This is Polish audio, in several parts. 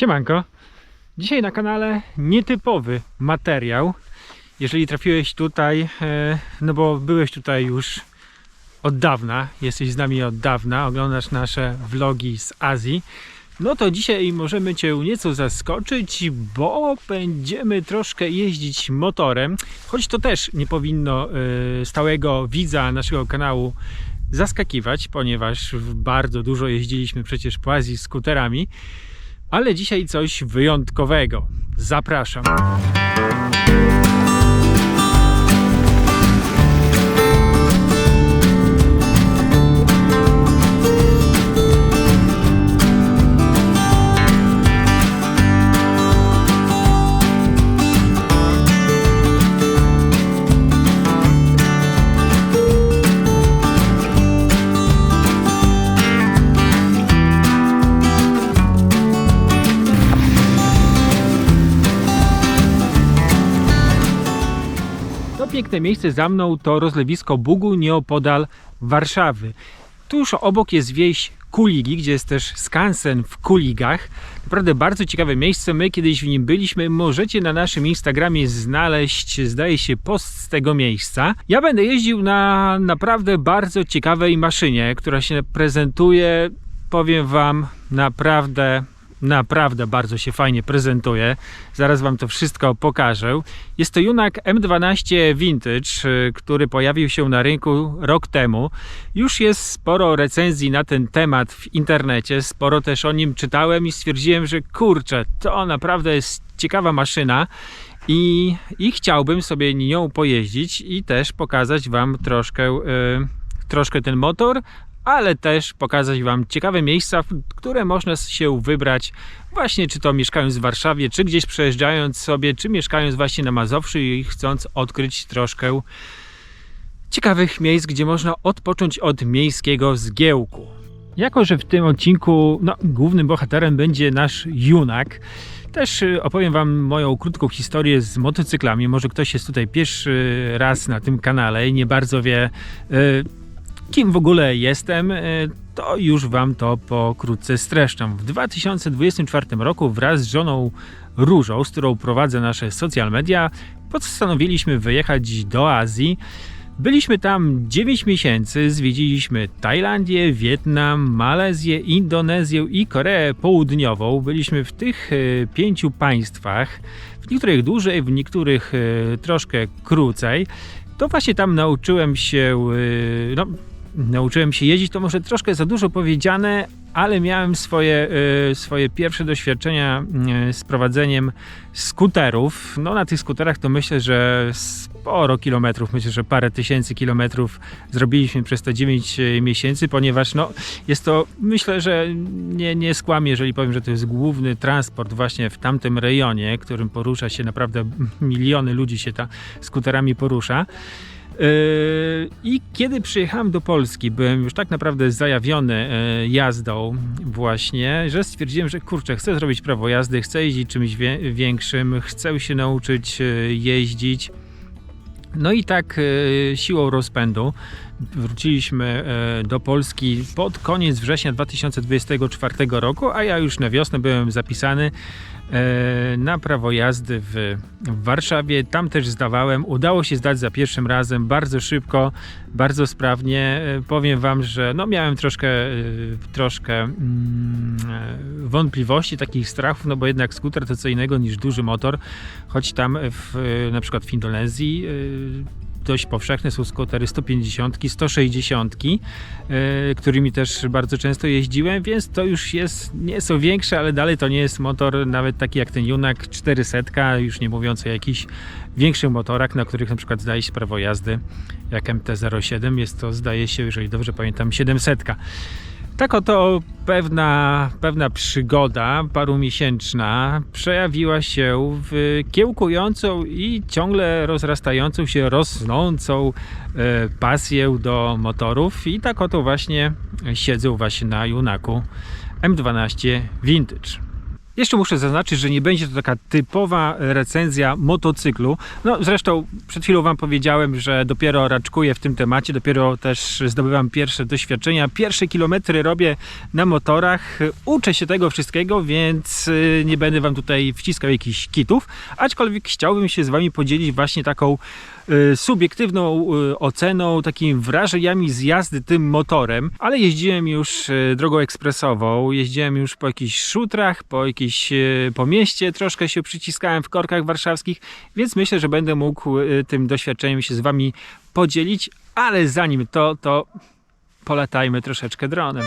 Siemanko. Dzisiaj na kanale nietypowy materiał. Jeżeli trafiłeś tutaj, e, no bo byłeś tutaj już od dawna, jesteś z nami od dawna, oglądasz nasze vlogi z Azji, no to dzisiaj możemy Cię nieco zaskoczyć, bo będziemy troszkę jeździć motorem, choć to też nie powinno e, stałego widza naszego kanału zaskakiwać, ponieważ bardzo dużo jeździliśmy przecież po Azji skuterami. Ale dzisiaj coś wyjątkowego. Zapraszam. Piękne miejsce za mną to rozlewisko Bugu nieopodal Warszawy. Tuż obok jest wieś Kuligi, gdzie jest też skansen w Kuligach. Naprawdę bardzo ciekawe miejsce. My kiedyś w nim byliśmy. Możecie na naszym Instagramie znaleźć, zdaje się, post z tego miejsca. Ja będę jeździł na naprawdę bardzo ciekawej maszynie, która się prezentuje, powiem Wam, naprawdę naprawdę bardzo się fajnie prezentuje. Zaraz Wam to wszystko pokażę. Jest to Junak M12 Vintage, y, który pojawił się na rynku rok temu. Już jest sporo recenzji na ten temat w internecie, sporo też o nim czytałem i stwierdziłem, że kurczę, to naprawdę jest ciekawa maszyna. I, I chciałbym sobie nią pojeździć i też pokazać Wam troszkę, y, troszkę ten motor, ale też pokazać Wam ciekawe miejsca, w które można się wybrać właśnie czy to mieszkając w Warszawie, czy gdzieś przejeżdżając sobie, czy mieszkając właśnie na Mazowszu i chcąc odkryć troszkę ciekawych miejsc, gdzie można odpocząć od miejskiego zgiełku. Jako, że w tym odcinku no, głównym bohaterem będzie nasz Junak, też y, opowiem Wam moją krótką historię z motocyklami. Może ktoś jest tutaj pierwszy raz na tym kanale i nie bardzo wie, y, kim w ogóle jestem, e, to już Wam to pokrótce streszczam. W 2024 roku wraz z żoną Różą, z którą prowadzę nasze social media, postanowiliśmy wyjechać do Azji. Byliśmy tam 9 miesięcy, zwiedziliśmy Tajlandię, Wietnam, Malezję, Indonezję i Koreę Południową. Byliśmy w tych e, pięciu państwach, w niektórych dłużej, w niektórych e, troszkę krócej. To właśnie tam nauczyłem się no, nauczyłem się jeździć, to może troszkę za dużo powiedziane, ale miałem swoje, e, swoje pierwsze doświadczenia e, z prowadzeniem skuterów. No na tych skuterach to myślę, że sporo kilometrów, myślę, że parę tysięcy kilometrów zrobiliśmy przez te 9 e, miesięcy, ponieważ no, jest to, myślę, że nie, nie skłamię, jeżeli powiem, że to jest główny transport właśnie w tamtym rejonie, którym porusza się naprawdę miliony ludzi się ta skuterami porusza. Yy, I kiedy przyjechałem do Polski, byłem już tak naprawdę zajawiony yy, jazdą właśnie, że stwierdziłem, że kurczę, chcę zrobić prawo jazdy, chcę jeździć czymś większym, chcę się nauczyć yy, jeździć. No i tak siłą rozpędu wróciliśmy do Polski pod koniec września 2024 roku, a ja już na wiosnę byłem zapisany E, na prawo jazdy w, Warszawie. Tam też zdawałem. Udało się zdać za pierwszym razem bardzo szybko, bardzo sprawnie. E, powiem Wam, że no miałem troszkę, e, troszkę mm, wątpliwości, takich strachów, no bo jednak skuter to co innego niż duży motor, choć tam w, na przykład w Indonezji dość powszechne są skutery 150, 160, yy, którymi też bardzo często jeździłem, więc to już jest, nie są większe, ale dalej to nie jest motor nawet taki jak ten Junak 400, już nie mówiąc o jakichś większych motorach, na których na przykład zdaje się prawo jazdy jak MT-07, jest to zdaje się, jeżeli dobrze pamiętam, 700. Tak oto pewna, pewna przygoda parumiesięczna przejawiła się w kiełkującą i ciągle rozrastającą się, rosnącą e, pasję do motorów i tak oto właśnie siedzę właśnie na Junaku M12 Vintage. Jeszcze muszę zaznaczyć, że nie będzie to taka typowa recenzja motocyklu. No zresztą przed chwilą Wam powiedziałem, że dopiero raczkuję w tym temacie, dopiero też zdobywam pierwsze doświadczenia. Pierwsze kilometry robię na motorach, uczę się tego wszystkiego, więc y, nie będę Wam tutaj wciskał jakichś kitów, aczkolwiek chciałbym się z Wami podzielić właśnie taką subiektywną y, oceną, takimi wrażeniami z jazdy tym motorem, ale jeździłem już y, drogą ekspresową, jeździłem już po jakichś szutrach, po jakiejś y, po mieście, troszkę się przyciskałem w korkach warszawskich, więc myślę, że będę mógł y, tym doświadczeniem się z Wami podzielić, ale zanim to, to polatajmy troszeczkę dronem.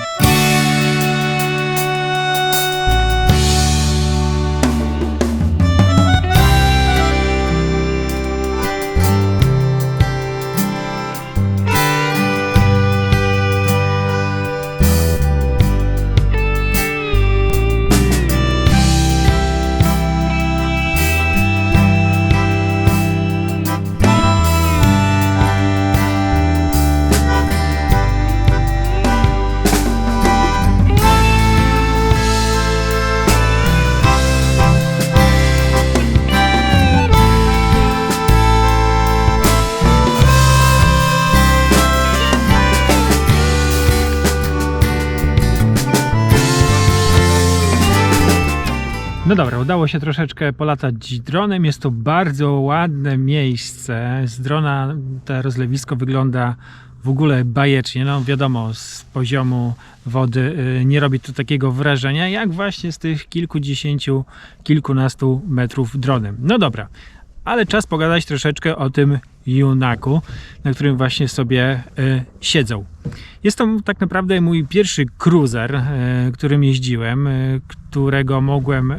Udało się troszeczkę polatać dronem. Jest to bardzo ładne miejsce. Z drona to rozlewisko wygląda w ogóle bajecznie. No wiadomo, z poziomu wody y, nie robi to takiego wrażenia, jak właśnie z tych kilkudziesięciu, kilkunastu metrów dronem. No dobra, ale czas pogadać troszeczkę o tym Junaku, na którym właśnie sobie y, siedzą. Jest to tak naprawdę mój pierwszy cruiser, y, którym jeździłem, y, którego mogłem y,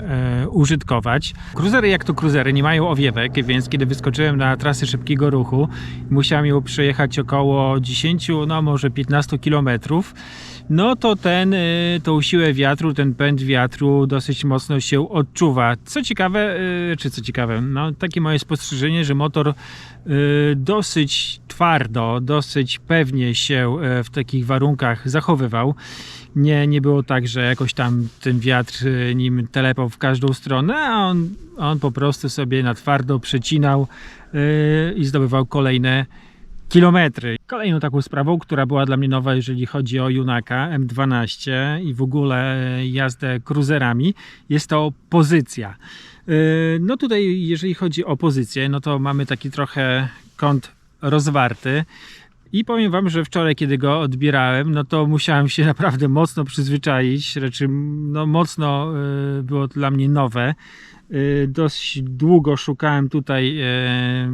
użytkować. Cruisery jak to cruisery nie mają owiewek, więc kiedy wyskoczyłem na trasy szybkiego ruchu, musiałem ją przejechać około 10, no może 15 kilometrów no to ten, y, tą siłę wiatru, ten pęd wiatru dosyć mocno się odczuwa. Co ciekawe, y, czy co ciekawe, no takie moje spostrzeżenie, że motor y, dosyć twardo, dosyć pewnie się w takich warunkach zachowywał. Nie, nie było tak, że jakoś tam ten wiatr nim telepał w każdą stronę, a on, on po prostu sobie na twardo przecinał i zdobywał kolejne kilometry. Kolejną taką sprawą, która była dla mnie nowa, jeżeli chodzi o Junaka M12 i w ogóle jazdę cruiserami, jest to pozycja. Yy, no tutaj, jeżeli chodzi o pozycję, no to mamy taki trochę kąt rozwarty. I powiem Wam, że wczoraj, kiedy go odbierałem, no to musiałem się naprawdę mocno przyzwyczaić. Raczej no, mocno yy, było to dla mnie nowe. Y, dość długo szukałem tutaj e,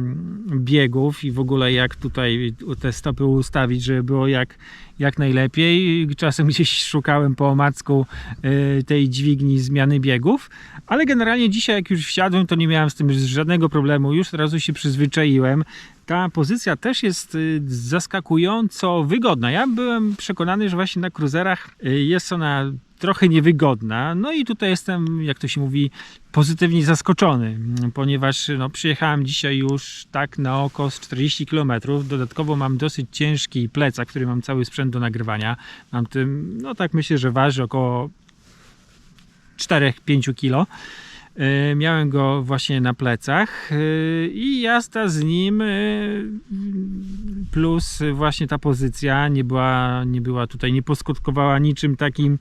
biegów i w ogóle jak tutaj te stopy ustawić, żeby było jak, jak najlepiej. Czasem gdzieś szukałem po omacku e, tej dźwigni zmiany biegów, ale generalnie dzisiaj jak już wsiadłem, to nie miałem z tym żadnego problemu. Już od razu się przyzwyczaiłem. Ta pozycja też jest y, zaskakująco wygodna. Ja byłem przekonany, że właśnie na kruzerach y, jest ona trochę niewygodna. No i tutaj jestem, jak to się mówi, pozytywnie zaskoczony, ponieważ no, przyjechałem dzisiaj już tak na oko z 40 km. Dodatkowo mam dosyć ciężki plecak, który mam cały sprzęt do nagrywania. Mam tym, no tak myślę, że waży około 4-5 kg. E, miałem go właśnie na plecach e, i jazda z nim e, plus właśnie ta pozycja nie była, nie była tutaj, nie poskutkowała niczym takim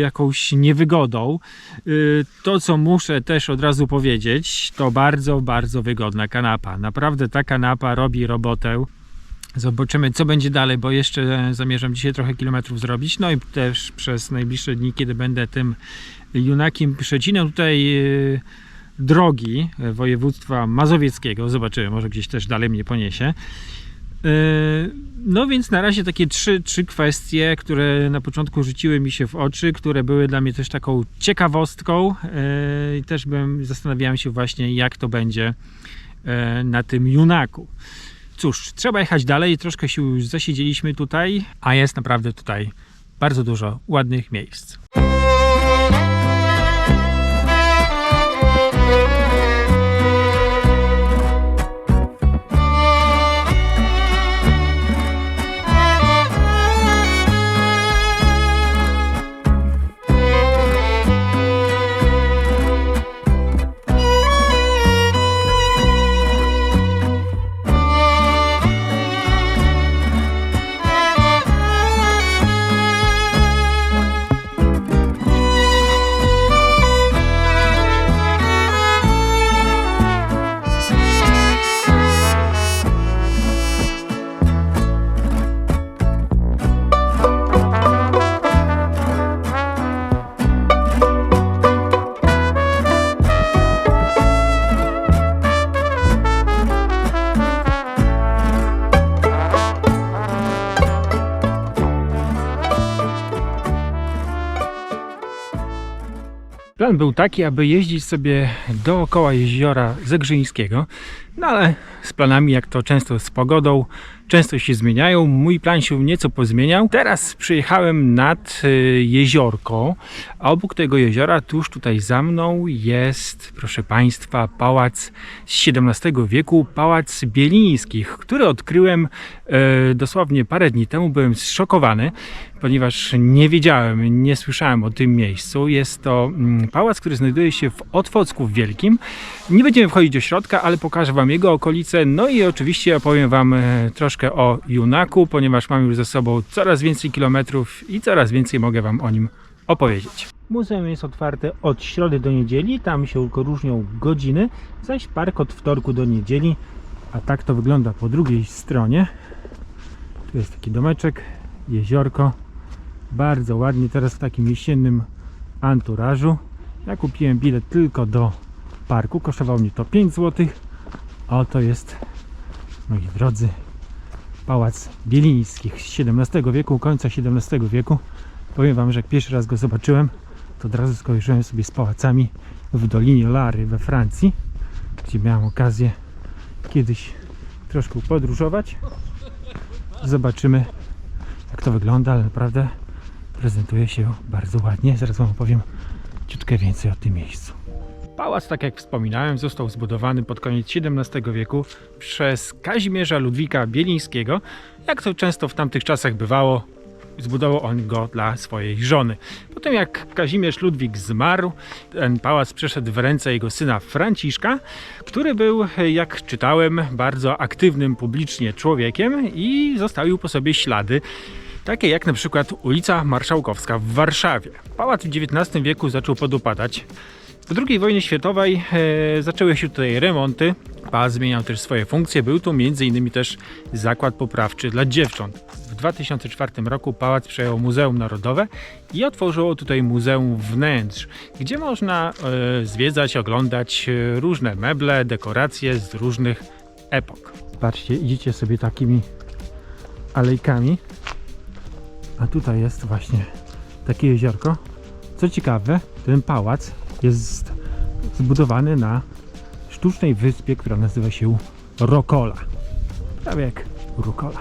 jakąś niewygodą. To co muszę też od razu powiedzieć, to bardzo, bardzo wygodna kanapa. Naprawdę ta kanapa robi robotę. Zobaczymy, co będzie dalej, bo jeszcze zamierzam dzisiaj trochę kilometrów zrobić. No i też przez najbliższe dni, kiedy będę tym Junakiem przecinam tutaj e, drogi województwa mazowieckiego. Zobaczymy, może gdzieś też dalej mnie poniesie. E, no więc na razie takie trzy, trzy kwestie, które na początku rzuciły mi się w oczy, które były dla mnie też taką ciekawostką e, i też bym zastanawiałem się właśnie jak to będzie na tym Junaku. Cóż, trzeba jechać dalej, troszkę się już zasiedzieliśmy tutaj, a jest naprawdę tutaj bardzo dużo ładnych miejsc. Plan był taki, aby jeździć sobie dookoła jeziora Zegrzyńskiego, no ale z planami, jak to często z pogodą, często się zmieniają. Mój plan się nieco pozmieniał. Teraz przyjechałem nad y, jeziorko, a obok tego jeziora, tuż tutaj za mną jest, proszę Państwa, pałac z XVII wieku, pałac Bielińskich, który odkryłem e, dosłownie parę dni temu. Byłem zszokowany, ponieważ nie wiedziałem, nie słyszałem o tym miejscu. Jest to mm, pałac, który znajduje się w Otwocku Wielkim. Nie będziemy wchodzić do środka, ale pokażę Wam jego okolice. No i oczywiście opowiem Wam e, troszkę o Junaku, ponieważ mam już ze sobą coraz więcej kilometrów i coraz więcej mogę Wam o nim opowiedzieć. Muzeum jest otwarte od środy do niedzieli, tam się różnią godziny, zaś park od wtorku do niedzieli, a tak to wygląda po drugiej stronie. Tu jest taki domeczek, jeziorko, bardzo ładnie, teraz w takim jesiennym anturażu. Ja kupiłem bilet tylko do parku, kosztowało mnie to 5 zł, a oto jest, moi drodzy, Pałac Bielińskich z XVII wieku, końca XVII wieku. Powiem Wam, że jak pierwszy raz go zobaczyłem, to od razu skojarzyłem sobie z pałacami w Dolinie Lary we Francji, gdzie miałem okazję kiedyś troszkę podróżować. Zobaczymy, jak to wygląda, ale naprawdę prezentuje się bardzo ładnie. Zaraz Wam opowiem ciutkę więcej o tym miejscu. Pałac, tak jak wspominałem, został zbudowany pod koniec XVII wieku przez Kazimierza Ludwika Bielińskiego. Jak to często w tamtych czasach bywało, zbudował on go dla swojej żony. Potem jak Kazimierz Ludwik zmarł, ten pałac przeszedł w ręce jego syna Franciszka, który był, jak czytałem, bardzo aktywnym publicznie człowiekiem i zostawił po sobie ślady takie jak na przykład ulica Marszałkowska w Warszawie. Pałac w XIX wieku zaczął podupadać. Po II wojnie światowej e, zaczęły się tutaj remonty. Pałac zmieniał też swoje funkcje. Był tu m.in. też zakład poprawczy dla dziewcząt. W 2004 roku pałac przejął Muzeum Narodowe i otworzyło tutaj Muzeum Wnętrz, gdzie można e, zwiedzać, oglądać e, różne meble, dekoracje z różnych epok. Patrzcie, idziecie sobie takimi alejkami, a tutaj jest właśnie takie jeziorko. Co ciekawe, ten pałac jest zbudowany na sztucznej wyspie, która nazywa się Rokola. Prawie jak Rukola.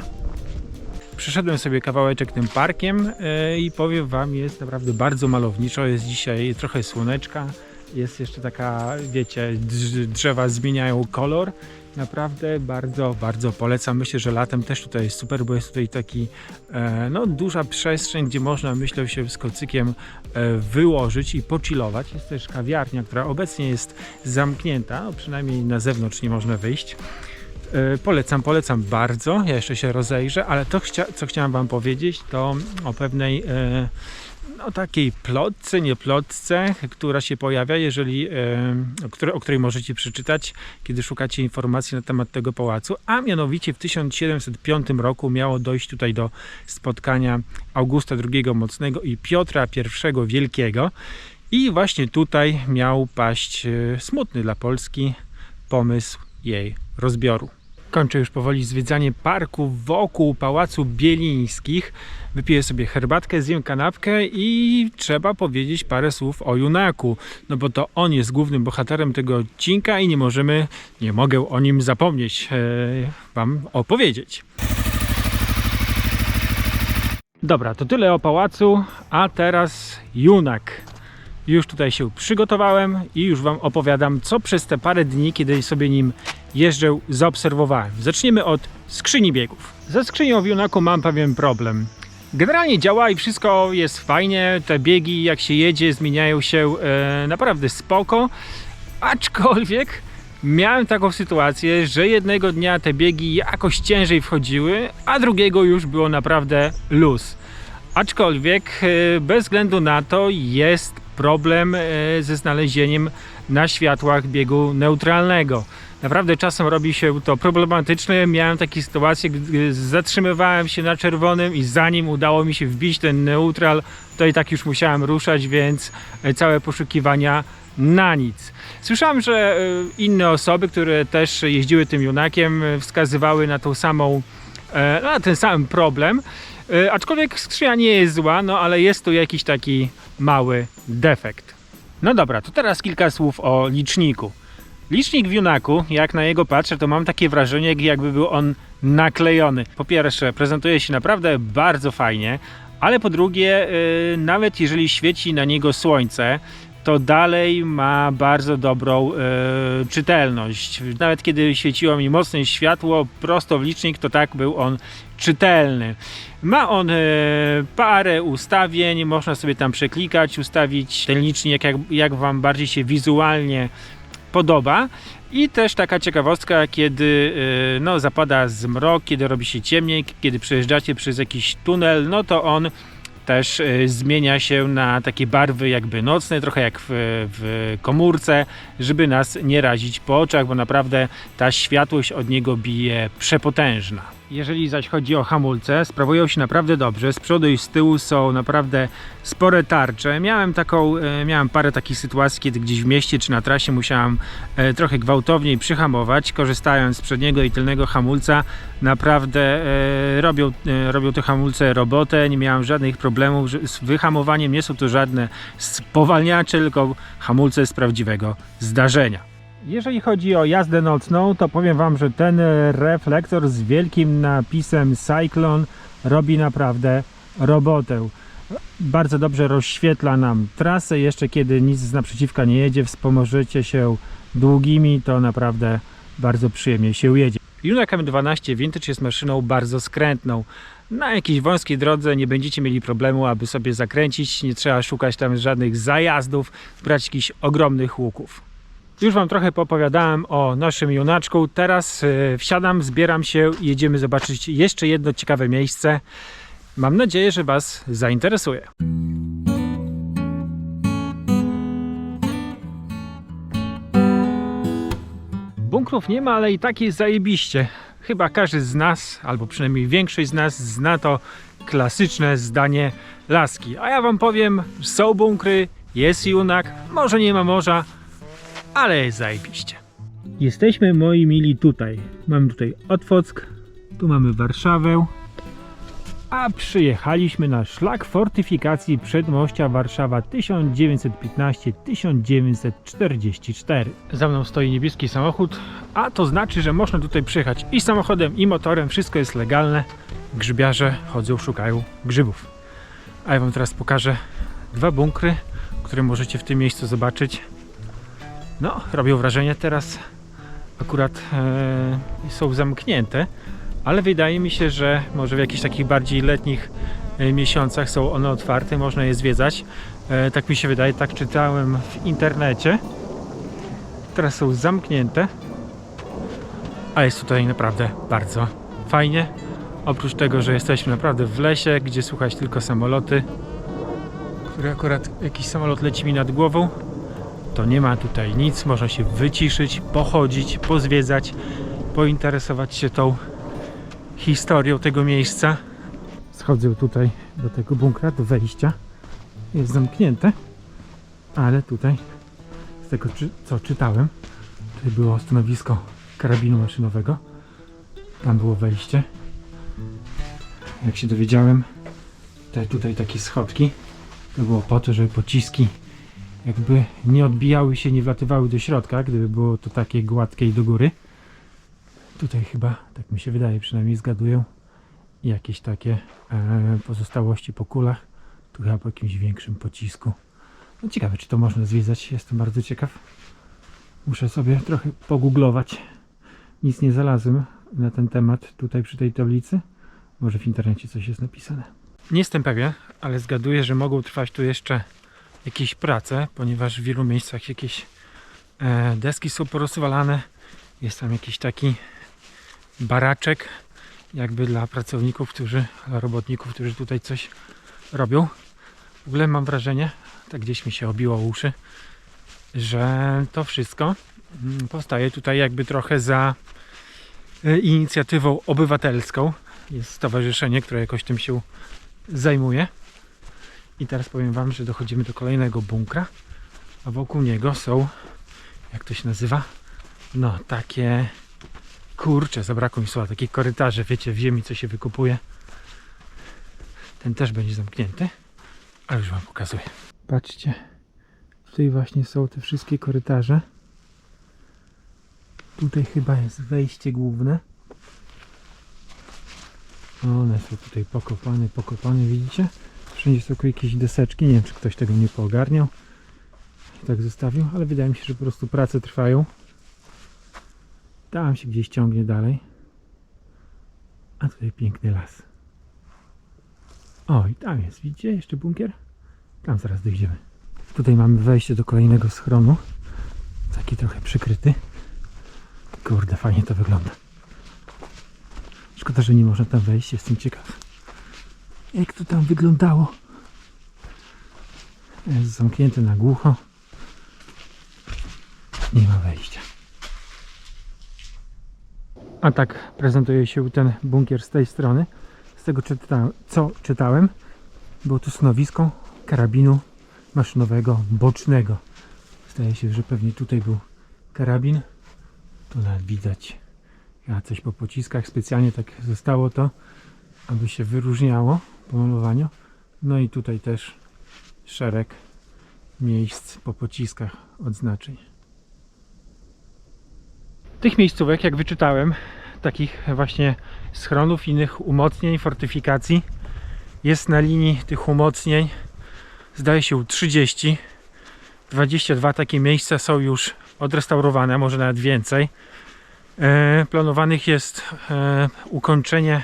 Przeszedłem sobie kawałeczek tym parkiem e, i powiem Wam, jest naprawdę bardzo malowniczo. Jest dzisiaj trochę słoneczka, jest jeszcze taka, wiecie, drz- drzewa zmieniają kolor. Naprawdę bardzo, bardzo polecam. Myślę, że latem też tutaj jest super, bo jest tutaj taki e, no, duża przestrzeń, gdzie można, myślę, się z kocykiem e, wyłożyć i pochillować. Jest też kawiarnia, która obecnie jest zamknięta, no, przynajmniej na zewnątrz nie można wyjść. E, Polecam, polecam bardzo. Ja jeszcze się rozejrzę, ale to, chcia, co chciałem Wam powiedzieć, to o pewnej no, takiej plotce, nie plotce, która się pojawia, jeżeli, e, o, której, możecie przeczytać, kiedy szukacie informacji na temat tego pałacu. A mianowicie w 1705 roku miało dojść tutaj do spotkania Augusta II Mocnego i Piotra I Wielkiego. I właśnie tutaj miał paść e, smutny dla Polski pomysł jej rozbioru. Kończę już powoli zwiedzanie parku wokół Pałacu Bielińskich. Wypiję sobie herbatkę, zjem kanapkę i trzeba powiedzieć parę słów o Junaku. No bo to on jest głównym bohaterem tego odcinka i nie możemy, nie mogę o nim zapomnieć e, Wam opowiedzieć. Dobra, to tyle o pałacu, a teraz Junak. Już tutaj się przygotowałem i już Wam opowiadam, co przez te parę dni, kiedy sobie nim jeżdżę, zaobserwowałem. Zaczniemy od skrzyni biegów. Ze skrzynią w Junaku mam pewien problem. Generalnie działa i wszystko jest fajnie. Te biegi, jak się jedzie, zmieniają się e, naprawdę spoko. Aczkolwiek miałem taką sytuację, że jednego dnia te biegi jakoś ciężej wchodziły, a drugiego już było naprawdę luz. Aczkolwiek e, bez względu na to jest problem e, ze znalezieniem na światłach biegu neutralnego. Naprawdę czasem robi się to problematyczne. Miałem takie sytuacje, gdy zatrzymywałem się na czerwonym i zanim udało mi się wbić ten neutral, to i tak już musiałem ruszać, więc e, całe poszukiwania na nic. Słyszałem, że e, inne osoby, które też jeździły tym junakiem, e, wskazywały na tą samą, e, na ten sam problem. Aczkolwiek skrzynia nie jest zła, no ale jest tu jakiś taki mały defekt. No dobra, to teraz kilka słów o liczniku. Licznik w Junaku, jak na jego patrzę, to mam takie wrażenie, jak- jakby był on naklejony. Po pierwsze, prezentuje się naprawdę bardzo fajnie, ale po drugie, yy, nawet jeżeli świeci na niego słońce, to dalej ma bardzo dobrą yy, czytelność. Nawet kiedy świeciło mi mocne światło prosto w licznik, to tak był on czytelny. Ma on e, parę ustawień, można sobie tam przeklikać, ustawić ten licznik jak, jak Wam bardziej się wizualnie podoba. I też taka ciekawostka, kiedy e, no, zapada zmrok, kiedy robi się ciemniej, kiedy przejeżdżacie przez jakiś tunel, no to on też e, zmienia się na takie barwy jakby nocne, trochę jak w, w komórce, żeby nas nie razić po oczach, bo naprawdę ta światłość od niego bije przepotężna. Jeżeli zaś chodzi o hamulce, sprawują się naprawdę dobrze. Z przodu i z tyłu są naprawdę spore tarcze. Miałem taką, e, miałem parę takich sytuacji, kiedy gdzieś w mieście czy na trasie musiałem e, trochę gwałtowniej przyhamować, korzystając z przedniego i tylnego hamulca. Naprawdę e, robią, robią te hamulce robotę. Nie miałem żadnych problemów z wyhamowaniem. Nie są to żadne spowalniacze, tylko hamulce z prawdziwego zdarzenia. Jeżeli chodzi o jazdę nocną, to powiem Wam, że ten reflektor z wielkim napisem Cyclone robi naprawdę robotę. Bardzo dobrze rozświetla nam trasę, jeszcze kiedy nic z naprzeciwka nie jedzie, wspomożecie się długimi, to naprawdę bardzo przyjemnie się jedzie. Junak M12 Vintage jest maszyną bardzo skrętną. Na jakiejś wąskiej drodze nie będziecie mieli problemu, aby sobie zakręcić, nie trzeba szukać tam żadnych zajazdów, brać jakichś ogromnych łuków. Już Wam trochę popowiadałem o naszym junaczku. Teraz e, wsiadam, zbieram się i jedziemy zobaczyć jeszcze jedno ciekawe miejsce. Mam nadzieję, że Was zainteresuje. Bunkrów nie ma, ale i tak jest zajebiście. Chyba każdy z nas, albo przynajmniej większość z nas zna to klasyczne zdanie laski. A ja Wam powiem, są bunkry, jest junak, może nie ma morza, ale jest zajebiście. Jesteśmy moi mili tutaj. Mamy tutaj Otwock, tu mamy Warszawę, a przyjechaliśmy na szlak fortyfikacji przedmościa Warszawa 1915-1944. Za mną stoi niebieski samochód, a to znaczy, że można tutaj przyjechać i samochodem, i motorem, wszystko jest legalne. Grzybiarze chodzą, szukają grzybów. A ja Wam teraz pokażę dwa bunkry, które możecie w tym miejscu zobaczyć. No, robią wrażenie teraz. Akurat e, są zamknięte, ale wydaje mi się, że może w jakichś takich bardziej letnich e, miesiącach są one otwarte, można je zwiedzać. E, tak mi się wydaje, tak czytałem w internecie. Teraz są zamknięte, a jest tutaj naprawdę bardzo fajnie. Oprócz tego, że jesteśmy naprawdę w lesie, gdzie słychać tylko samoloty, które akurat jakiś samolot leci mi nad głową to nie ma tutaj nic, można się wyciszyć, pochodzić, pozwiedzać, pointeresować się tą historią tego miejsca. Schodzę tutaj do tego bunkra, do wejścia. Jest zamknięte, ale tutaj z tego co czytałem, tutaj było stanowisko karabinu maszynowego. Tam było wejście. Jak się dowiedziałem, te tutaj takie schodki to było po to, żeby pociski jakby nie odbijały się, nie wlatywały do środka, gdyby było to takie gładkie i do góry. Tutaj chyba, tak mi się wydaje, przynajmniej zgaduję, jakieś takie e, pozostałości po kulach. Tu chyba po jakimś większym pocisku. No ciekawe, czy to można zwiedzać. Jestem bardzo ciekaw. Muszę sobie trochę pogooglować. Nic nie znalazłem na ten temat tutaj przy tej tablicy. Może w internecie coś jest napisane. Nie jestem pewien, ale zgaduję, że mogą trwać tu jeszcze jakieś prace, ponieważ w wielu miejscach jakieś e, deski są porozwalane. Jest tam jakiś taki baraczek, jakby dla pracowników, którzy, dla robotników, którzy tutaj coś robią. W ogóle mam wrażenie, tak gdzieś mi się obiło uszy, że to wszystko mm, powstaje tutaj jakby trochę za e, inicjatywą obywatelską. Jest stowarzyszenie, które jakoś tym się zajmuje. I teraz powiem Wam, że dochodzimy do kolejnego bunkra, a wokół niego są, jak to się nazywa? No, takie kurcze, zabrakło mi słowa, takie korytarze, wiecie, w ziemi, co się wykupuje. Ten też będzie zamknięty, ale już Wam pokazuję. Patrzcie, Tutaj właśnie są te wszystkie korytarze. Tutaj chyba jest wejście główne. One są tutaj pokopane, pokopane, widzicie? Wszędzie są jakieś deseczki, nie wiem czy ktoś tego nie poogarniał. Tak zostawił, ale wydaje mi się, że po prostu prace trwają. Tam się gdzieś ciągnie dalej. A tutaj piękny las. O, i tam jest, widzicie? Jeszcze bunkier? Tam zaraz dojdziemy. Tutaj mamy wejście do kolejnego schronu. Taki trochę przykryty. Kurde, fajnie to wygląda. Szkoda, że nie można tam wejść, jestem ciekaw. Jak to tam wyglądało? Jest zamknięte na głucho. Nie ma wejścia. A tak prezentuje się ten bunkier z tej strony. Z tego czyta, co czytałem, było to stanowisko karabinu maszynowego bocznego. Zdaje się, że pewnie tutaj był karabin. Tu nawet widać ja coś po pociskach. Specjalnie tak zostało to, aby się wyróżniało po malowaniu. No i tutaj też szereg miejsc po pociskach odznaczeń. Tych miejscówek, jak wyczytałem, takich właśnie schronów, innych umocnień, fortyfikacji jest na linii tych umocnień zdaje się 30 22 takie miejsca są już odrestaurowane, może nawet więcej e, planowanych jest e, ukończenie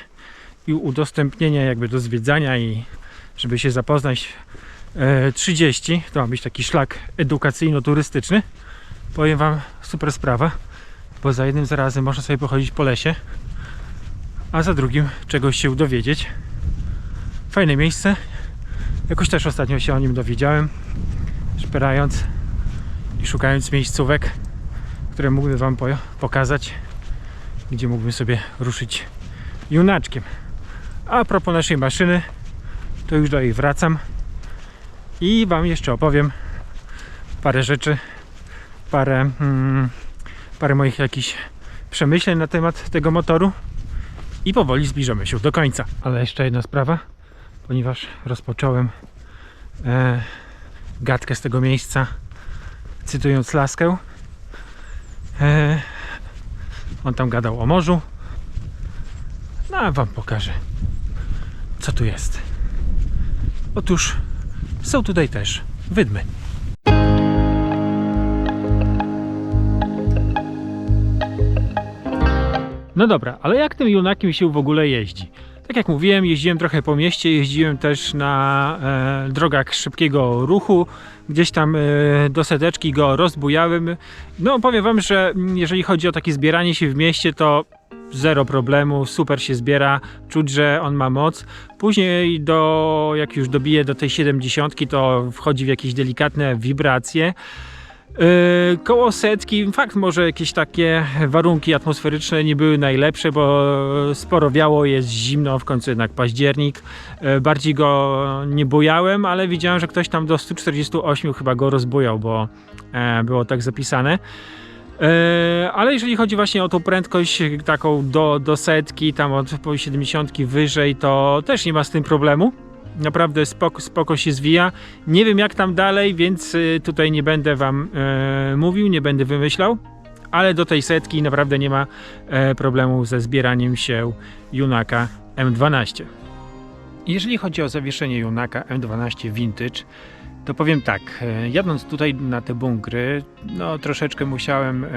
i udostępnienie jakby do zwiedzania i żeby się zapoznać e, 30 to ma być taki szlak edukacyjno-turystyczny. Powiem wam super sprawa bo za jednym zarazem można sobie pochodzić po lesie a za drugim czegoś się dowiedzieć. Fajne miejsce. Jakoś też ostatnio się o nim dowiedziałem szperając i szukając miejscówek które mógłbym wam po- pokazać gdzie mógłbym sobie ruszyć junaczkiem a propos naszej maszyny to już do jej wracam i wam jeszcze opowiem parę rzeczy parę mm, parę moich jakichś przemyśleń na temat tego motoru i powoli zbliżamy się do końca. Ale jeszcze jedna sprawa, ponieważ rozpocząłem e, gadkę z tego miejsca, cytując Laskę. E, on tam gadał o morzu. No a wam pokażę, co tu jest. Otóż są tutaj też wydmy. No dobra, ale jak tym junakiem się w ogóle jeździ? Tak jak mówiłem, jeździłem trochę po mieście, jeździłem też na e, drogach szybkiego ruchu, gdzieś tam e, do seteczki go rozbujałem. No powiem wam, że jeżeli chodzi o takie zbieranie się w mieście, to zero problemu, super się zbiera, czuć, że on ma moc. Później do, jak już dobije do tej 70, to wchodzi w jakieś delikatne wibracje. Yy, koło setki, fakt może jakieś takie warunki atmosferyczne nie były najlepsze, bo sporo wiało, jest zimno, w końcu jednak październik. Yy, bardziej go nie bujałem, ale widziałem, że ktoś tam do 148 chyba go rozbujał, bo e, było tak zapisane. E, Ale jeżeli chodzi właśnie o tą prędkość taką do, do setki, tam od po 70 wyżej, to też nie ma z tym problemu. Naprawdę spoko, spoko się zwija. Nie wiem jak tam dalej, więc y, tutaj nie będę wam e, mówił, nie będę wymyślał. Ale do tej setki naprawdę nie ma e, problemu ze zbieraniem się Junaka M12. Jeżeli chodzi o zawieszenie Junaka M12 Vintage, to powiem tak, e, jadąc tutaj na te bunkry, no troszeczkę musiałem e,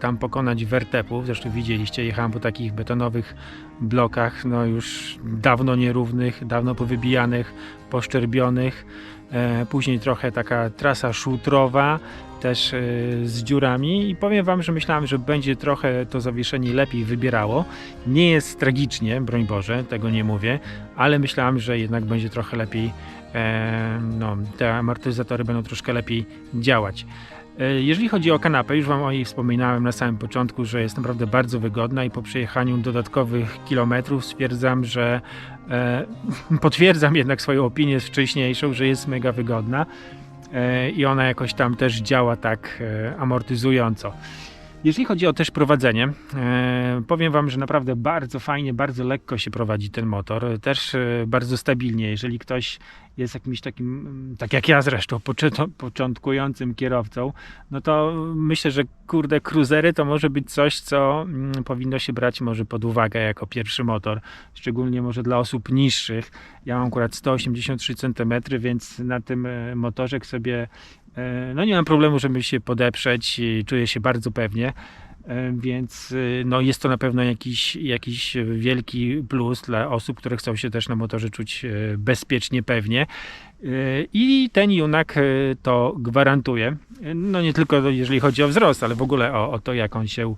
tam pokonać wertepów, zresztą widzieliście, jechałem po takich betonowych blokach, no już dawno nierównych, dawno powybijanych, poszczerbionych, e, później trochę taka trasa szutrowa, też z dziurami. I powiem wam, że myślałem, że będzie trochę to zawieszenie lepiej wybierało. Nie jest tragicznie, broń Boże, tego nie mówię, ale myślałem, że jednak będzie trochę lepiej no, te amortyzatory będą troszkę lepiej działać. E, Jeżeli chodzi o kanapę, już Wam o niej wspominałem na samym początku, że jest naprawdę bardzo wygodna i po przejechaniu dodatkowych kilometrów stwierdzam, że e, potwierdzam jednak swoją opinię wcześniejszą, że jest mega wygodna e, i ona jakoś tam też działa tak e, amortyzująco. Jeżeli chodzi o też prowadzenie, e, powiem Wam, że naprawdę bardzo fajnie, bardzo lekko się prowadzi ten motor. Też e, bardzo stabilnie. Jeżeli ktoś jest jakimś takim, mm, tak jak ja zresztą, początkującym kierowcą, no to myślę, że kurde, cruisery to może być coś, co mm, powinno się brać może pod uwagę jako pierwszy motor. Szczególnie może dla osób niższych. Ja mam akurat 183 cm, więc na tym e, motorze sobie No nie mam problemu, żeby się podeprzeć, i czuję się bardzo pewnie, E, więc e, no jest to na pewno jakiś, jakiś wielki plus dla osób, które chcą się też na motorze czuć e, bezpiecznie, pewnie. E, I ten junak e, to gwarantuje. E, No nie tylko jeżeli chodzi o wzrost, ale w ogóle o, o to, jak on się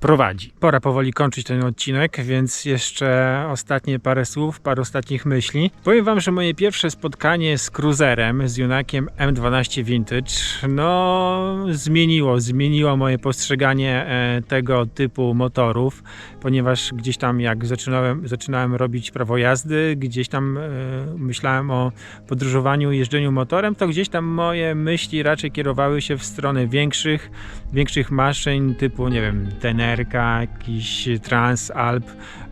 prowadzi. Pora powoli kończyć ten odcinek, więc jeszcze ostatnie parę słów, parę ostatnich myśli. Powiem Wam, że moje pierwsze spotkanie z cruiserem, z Junakiem M12 Vintage, no zmieniło, zmieniło moje postrzeganie e, tego typu motorów, ponieważ gdzieś tam jak zaczynałem, zaczynałem robić prawo jazdy, gdzieś tam e, myślałem o podróżowaniu, jeżdżeniu motorem, to gdzieś tam moje myśli raczej kierowały się w stronę większych, większych maszyn typu, nie wiem, Tenerka, jakiś Transalp,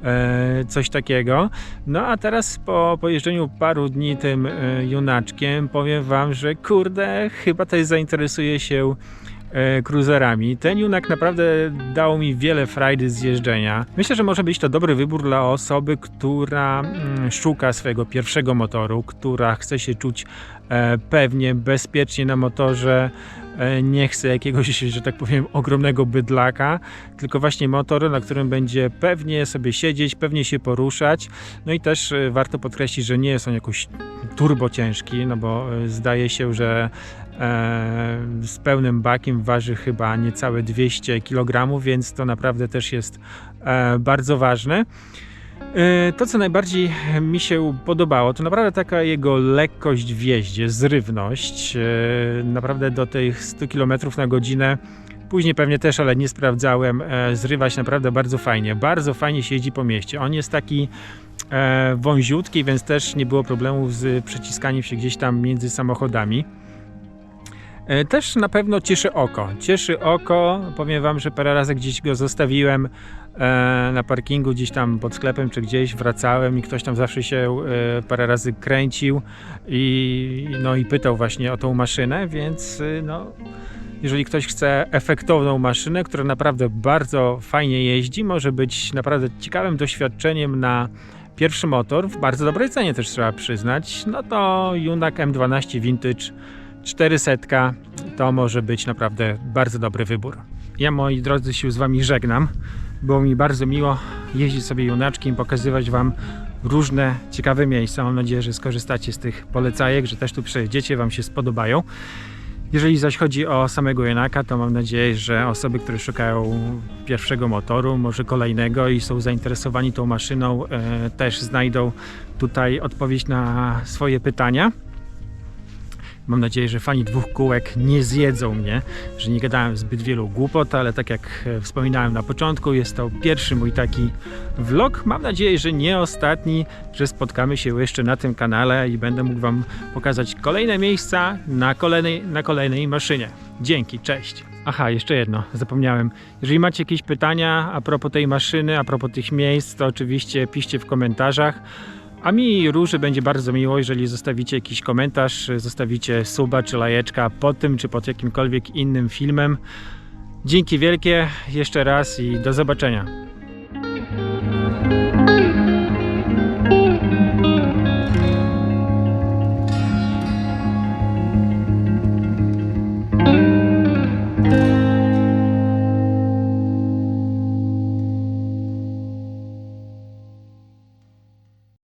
e, coś takiego. No a teraz po pojeżdżeniu paru dni tym e, Junaczkiem powiem Wam, że kurde, chyba też zainteresuję się cruiserami. Ten Junak naprawdę dał mi wiele frajdy z jeżdżenia. Myślę, że może być to dobry wybór dla osoby, która mm, szuka swojego pierwszego motoru, która chce się czuć e, pewnie, bezpiecznie na motorze, e, nie chce jakiegoś, że tak powiem, ogromnego bydlaka, tylko właśnie motor, na którym będzie pewnie sobie siedzieć, pewnie się poruszać. No i też e, warto podkreślić, że nie jest on jakoś turbo ciężki, no bo e, zdaje się, że e, z pełnym bakiem waży chyba niecałe 200 kg, więc to naprawdę też jest e, bardzo ważne. E, To, co najbardziej mi się podobało, to naprawdę taka jego lekkość w jeździe, zrywność. E, Naprawdę do tych 100 km na godzinę, później pewnie też, ale nie sprawdzałem, e, zrywa się naprawdę bardzo fajnie. Bardzo fajnie się jeździ po mieście. On jest taki e, wąziutki, więc też nie było problemów z przyciskaniem się gdzieś tam między samochodami. E, Też na pewno cieszy oko. Cieszy oko. Powiem Wam, że parę razy gdzieś go zostawiłem e, na parkingu, gdzieś tam pod sklepem czy gdzieś wracałem i ktoś tam zawsze się e, parę razy kręcił i, no, i pytał właśnie o tą maszynę, więc no, jeżeli ktoś chce efektowną maszynę, która naprawdę bardzo fajnie jeździ, może być naprawdę ciekawym doświadczeniem na pierwszy motor, w bardzo dobrej cenie też trzeba przyznać, no to Junak M12 Vintage 400 to może być naprawdę bardzo dobry wybór. Ja moi drodzy się z Wami żegnam. Było mi bardzo miło jeździć sobie Junaczkiem, pokazywać Wam różne ciekawe miejsca. Mam nadzieję, że skorzystacie z tych polecajek, że też tu przejedziecie, Wam się spodobają. Jeżeli zaś chodzi o samego Junaka, to mam nadzieję, że osoby, które szukają pierwszego motoru, może kolejnego i są zainteresowani tą maszyną, e, też znajdą tutaj odpowiedź na swoje pytania. Mam nadzieję, że fani dwóch kółek nie zjedzą mnie, że nie gadałem zbyt wielu głupot, ale tak jak e, wspominałem na początku, jest to pierwszy mój taki vlog. Mam nadzieję, że nie ostatni, że spotkamy się jeszcze na tym kanale i będę mógł Wam pokazać kolejne miejsca na kolejnej, na kolejnej maszynie. Dzięki, cześć. Aha, jeszcze jedno, zapomniałem. Jeżeli macie jakieś pytania a propos tej maszyny, a propos tych miejsc, to oczywiście piszcie w komentarzach. A mi Róży będzie bardzo miło, jeżeli zostawicie jakiś komentarz, zostawicie suba czy lajeczka pod tym, czy pod jakimkolwiek innym filmem. Dzięki wielkie jeszcze raz i do zobaczenia.